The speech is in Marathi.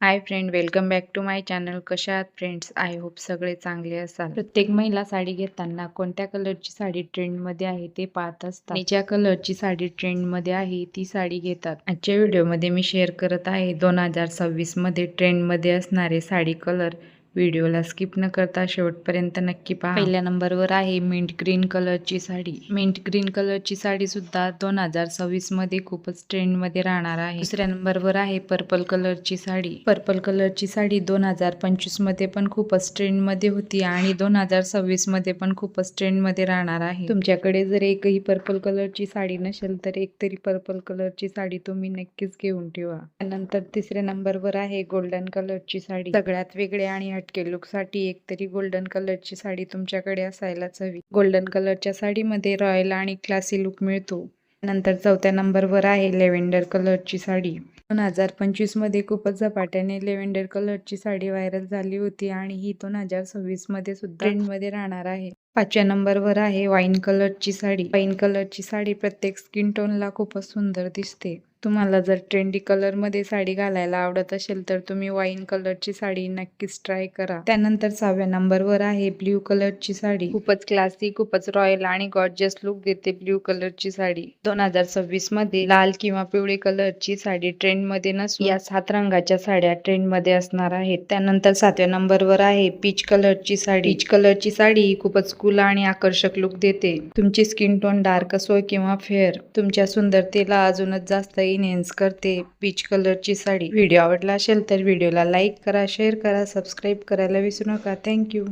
Hi friend welcome back to my channel कशा आहात फ्रेंड्स आय होप सगळे चांगले असाल. प्रत्येक महिला साडी घेताना कोणत्या कलरची साडी ट्रेंडमध्ये आहे ते पाहत असतात. आणि ज्या कलरची साडी ट्रेंडमध्ये आहे ती साडी घेतात. आजच्या व्हिडिओमध्ये मी शेअर करत आहे दोन हजार सव्वीसमध्ये ट्रेंडमध्ये असणारे साडी कलर व्हिडिओला स्किप न करता शेवटपर्यंत नक्की पहा. पहिल्या नंबरवर आहे मिंट ग्रीन कलरची साडी. मिंट ग्रीन कलरची साडी सुद्धा दोन हजार सव्वीसमध्ये खूपच ट्रेंडमध्ये राहणार आहे. दुसऱ्या नंबरवर आहे पर्पल कलरची साडी. पर्पल कलरची साडी दोन हजार पंचवीसमध्ये पण खूपच ट्रेंडमध्ये होती आणि दोन हजार सव्वीसमध्ये पण खूपच ट्रेंडमध्ये राहणार आहे. तुमच्याकडे जर एकही पर्पल कलरची साडी नसेल तर एक तरी पर्पल कलरची साडी तुम्ही नक्कीच घेऊन ठेवा. त्यानंतर तिसऱ्या नंबरवर आहे गोल्डन कलरची साडी. सगळ्यात वेगळे आणि हटके लुकसाठी एक तरी गोल्डन कलरची साडी तुमच्याकडे असायलाच हवी. गोल्डन कलरच्या साडीमध्ये रॉयल आणि क्लासी लुक मिळतो. नंतर चौथ्या नंबरवर आहे लेव्हेंडर कलरची साडी. दोन हजार पंचवीसमध्ये खूपच झपाट्याने लेव्हेंडर कलरची साडी व्हायरल झाली होती आणि ही दोन हजार सव्वीसमध्ये सुद्धा ट्रेंडमध्ये राहणार आहे. पाचव्या नंबरवर आहे वाईन कलरची साडी. वाईन कलरची साडी प्रत्येक स्किन टोनला खूपच सुंदर दिसते. तुम्हाला जर ट्रेंडी कलरमध्ये साडी घालायला आवडत असेल तर तुम्ही वाईन कलरची साडी नक्कीच ट्राय करा. त्यानंतर सहाव्या नंबरवर आहे ब्ल्यू कलरची साडी. खूपच क्लासिक खूपच रॉयल आणि गॉर्जियस लुक देते ब्ल्यू कलरची साडी. दोन हजार सव्वीसमध्ये लाल किंवा पिवळी कलरची साडी ट्रेंडमध्ये नसून या सात रंगाच्या साड्या ट्रेंडमध्ये असणार आहेत. त्यानंतर सातव्या नंबरवर आहे पीच कलरची साडी. पीच कलरची साडी ही खूपच कूल आणि आकर्षक लुक देते. तुमची स्किन टोन डार्क असो किंवा फेअर तुमच्या सुंदरतेला अजूनच जास्त इनहेन्स करते. पीच कलरची साडी. व्हिडिओ आवडला असेल तर व्हिडिओला लाईक करा शेअर करा सबस्क्राईब करायला विसरू नका. थँक्यू